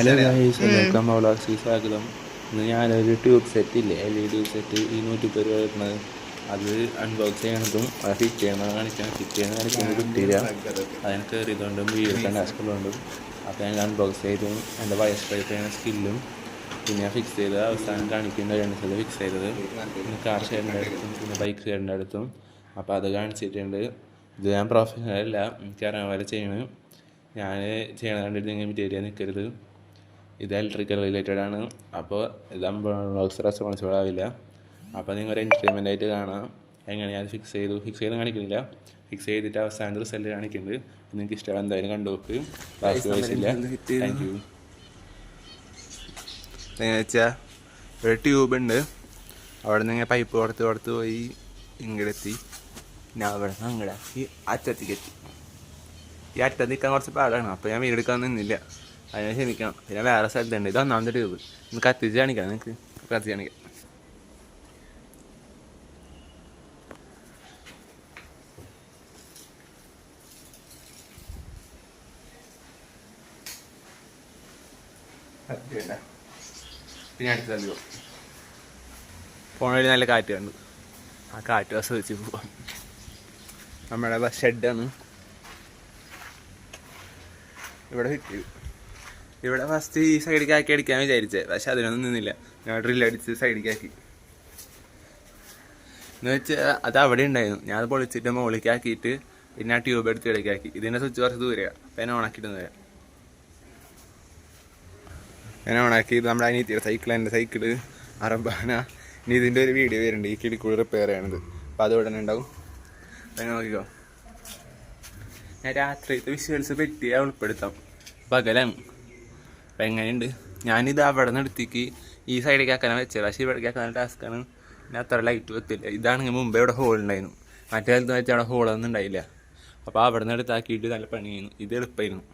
Hello guys welcome മൗലാസി സ്വാഗതം. ഇന്ന് ഞാനൊരു ട്യൂബ് സെറ്റ് ഇല്ലേ? എൽ ഇ ട്യൂബ് സെറ്റ് ഈ നൂറ്റിപ്പത് രൂപ വരുന്നത്. അത് അൺബോക്സ് ചെയ്യണതും അത് ഫിറ്റ് ചെയ്യണം കാണിക്കണം ഫിറ്റ് ചെയ്യണം കാണിക്കുന്നത് കിട്ടിയില്ല. അതിന് കയറിയതുകൊണ്ടും വീഡിയോസ് ടാസ്കുള്ളതുകൊണ്ടും അപ്പോൾ ഞാൻ അൺബോക്സ് ചെയ്തും. എന്റെ വയസ് ട്രൈപ്പ് ചെയ്യുന്ന സ്കില്ലും പിന്നെ ഞാൻ ഫിക്സ് ചെയ്ത് അവസാനം കാണിക്കുന്ന രണ്ട് സ്ഥലം ഫിക്സ് ചെയ്തത്. പിന്നെ കാർ ഷെയറിന്റെ അടുത്തും പിന്നെ ബൈക്ക് ഷെയറിന്റെ അടുത്തും. അപ്പോൾ അത് കാണിച്ചിട്ടുണ്ട്. ഇത് ഞാൻ പ്രൊഫഷണൽ അല്ല എനിക്ക് അറിയാൻ പോലെ ചെയ്യണം. ഞാൻ ചെയ്യണ കണ്ടിട്ട് നിങ്ങൾ മെറ്റീരിയൽ നിൽക്കരുത് ഇത് ഇലക്ട്രിക്കൽ റിലേറ്റഡ് ആണ്. അപ്പോൾ ഇത് അംബോക്സ് റെസ്പോൺസിബിൾ ആവില്ല അപ്പോൾ നിങ്ങൾ ഒരു എന്റർടൈൻമെന്റ് ആയിട്ട് കാണാം. എങ്ങനെ ഞാൻ ഫിക്സ് ചെയ്തു? ഫിക്സ് ചെയ്ത് കാണിക്കുന്നില്ല. ഫിക്സ് ചെയ്തിട്ട് അവസാനം റിസൾട്ട് കാണിക്കുന്നുണ്ട്. നിങ്ങൾക്ക് ഇഷ്ടമാണ് എന്തായാലും കണ്ടു നോക്ക്. ബാക്കി വയസ്സില്ല താങ്ക് യു വെച്ചാൽ ഒരു ട്യൂബ് ഉണ്ട്. അവിടെ നിന്ന് ഇങ്ങനെ പൈപ്പ് കൊടുത്ത് കൊടുത്ത് പോയി ഇങ്ങടെത്തി. പിന്നെ അവിടെ നിന്ന് അങ്ങടെ ഈ അറ്റത്തേക്ക് എത്തി. ഈ അറ്റത്ത് നിൽക്കാൻ കുറച്ച് പാടാണ്. അപ്പോൾ ഞാൻ വീടെടുക്കാൻ നിന്നില്ല. അതിനെ ക്ഷമിക്കണം. പിന്നെ വേറെ സ്ഥലത്തുണ്ട്. ഇത് ഒന്നാമത്തെ ട്യൂബ് ഒന്ന് കത്തിച്ച് കാണിക്കാം നിങ്ങൾക്ക് കത്തിച്ച് കാണിക്കാം. പിന്നെ അടുത്ത പോകും പോണ വഴി നല്ല കാറ്റ് കണ്ടു. ആ കാറ്റ് ആസ്വദിച്ച് പോവാം. നമ്മുടെ ഷെഡാണ് ഇവിടെ ഫിറ്റ് ചെയ്തു. ഇവിടെ ഫസ്റ്റ് ഈ സൈഡിലേക്ക് ആക്കി അടിക്കാൻ വിചാരിച്ചത് പക്ഷെ അതിനൊന്നും നിന്നില്ല. ഞാൻ ഡ്രിൽ അടിച്ച് സൈഡിലേക്ക് ആക്കി. എന്ന് വെച്ചാൽ അത് അവിടെ ഉണ്ടായിരുന്നു. ഞാൻ അത് പൊളിച്ചിട്ട് മുകളിലേക്ക് ആക്കിയിട്ട് പിന്നെ ആ ട്യൂബ് എടുത്ത് ഇടയ്ക്കാക്കി ഇതിന്റെ സ്വിച്ച് കുറച്ച് ദൂരെയാണ് അപ്പം എന്നെ ഓണാക്കിയിട്ട് വരാം. ഞാൻ ഓണാക്കി ഇത് നമ്മുടെ അനിയത്തിയുടെ സൈക്കിൾ എന്റെ സൈക്കിൾ അറബാന. ഇനി ഇതിന്റെ ഒരു വീഡിയോ വരുന്നുണ്ട്. ഈ കിളിക്കൂടി റിപ്പയർ ചെയ്യണത്. അപ്പോൾ അത് ഉടനെ ഉണ്ടാവും. അങ്ങനെ നോക്കിക്കോ. ഞാൻ രാത്രിയിലത്തെ വിഷ്വൽസ് പെട്ടിയെ ഉൾപ്പെടുത്താം. പകലാണ് അപ്പം എങ്ങനെയുണ്ട്? ഞാനിത് അവിടെ നിന്ന് എടുത്തേക്ക് ഈ സൈഡിലേക്ക് ആക്കാനാണ് വെച്ചത്. പക്ഷേ ഇവിടേക്ക് ആക്കാൻ ടാസ്ക്കാണ് പിന്നെ അത്ര ലൈറ്റ് വെത്തില്ല ഇതാണെങ്കിൽ മുമ്പേ ഇവിടെ ഹോൾ ഉണ്ടായിരുന്നു. മറ്റേ കാലത്ത് വെച്ചാൽ അവിടെ ഹോളൊന്നും ഉണ്ടായില്ല. അപ്പോൾ അവിടെ നിന്ന് എടുത്താക്കിയിട്ട് നല്ല പണിയായിരുന്നു. ഇത് എളുപ്പമായിരുന്നു.